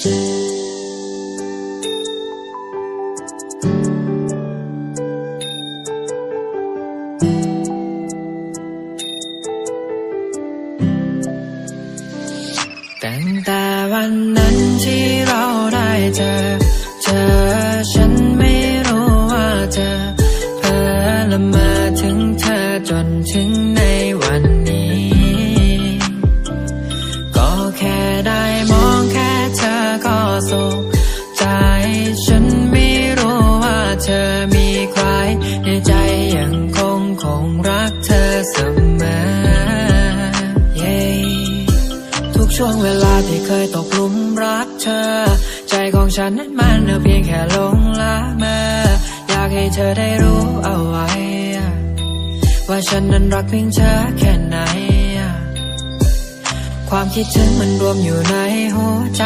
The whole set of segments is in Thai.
ตั้งแต่วันนั้นที่เราได้เจอ เจอฉันไม่รู้ว่าเจะเพ้อละเมอถึงเธอจนถึงในวันนี้ ก็แค่ได้มอง สุขใจ ฉันไม่รู้ว่าเธอมีใคร ในใจยังคงคงรักเธอเสมอ yeah ทุกช่วงเวลาที่เคยตกหลุมรักเธอ ใจของฉันนั้นมันเพียงแค่ลงละเมออยากให้เธอได้รู้เอาไว้ ว่าฉันนั้นรักเพียงเธอแค่ไหนความคิดถึงมันรวมอยู่ในหัวใจ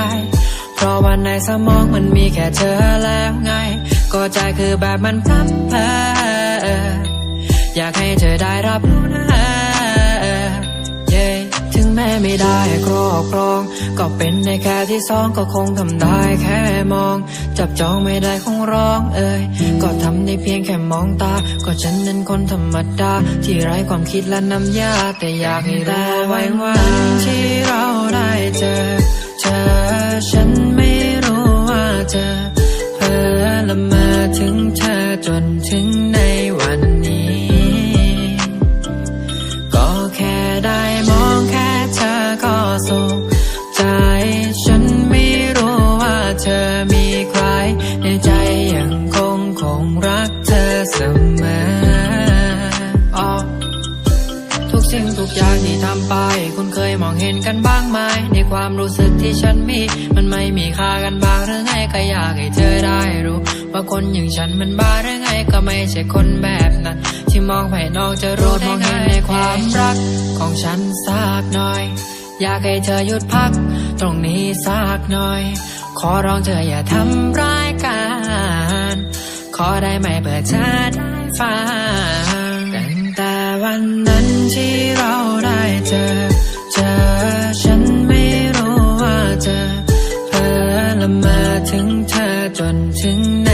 เพราะว่าในสมองมันมีแค่เธอแล้วไง ก็ใจคือแบบมันพลัมเพออยากให้เธอได้รับรู้นะ yeah ถึงแม้ไม่ได้ครอบครอง ก็เป็นในแค่ที่สองก็คงทำได้แค่มอง จับจองไม่ได้คงร้องเอ่ยก็ทำได้เพียงแค่มองตา ก็ฉันนั้นคนธรรมดา ที่ไร้ความคิดและน้ำยา แต่อยากให้ได้ไว้วันที่เราได้เจอ จนถึงในวันนี้ ก็แค่ได้มองแค่เธอก็สุขใจ ฉันไม่รู้ว่าเธอมีใคร ในใจยังคงคงรักเธอเสมออ๋อทุกสิ่งทุกอย่างที่ทำไป คุณเคยมองเห็นกันบ้างไหมในความรู้สึกที่ฉันมี มันไม่มีค่ากันบ้างหรือไง ก็อยากให้เธอได้รู้ ว่าคนอย่างฉันมันบ้าหรือไงก็ไม่ใช่คนแบบนั้น ที่มองภายนอกจะรู้มองเห็นในความรัก ของฉันสักหน่อย อยากให้เธอหยุดพัก ตรงนี้สักหน่อย ขอร้องเธออย่าทำร้ายกันขอได้ไหมเพื่อเธอได้ฟังตั้งแต่วันนั้นที่เราได้เจอเจอ ละมาถึงเธอจนถึงใน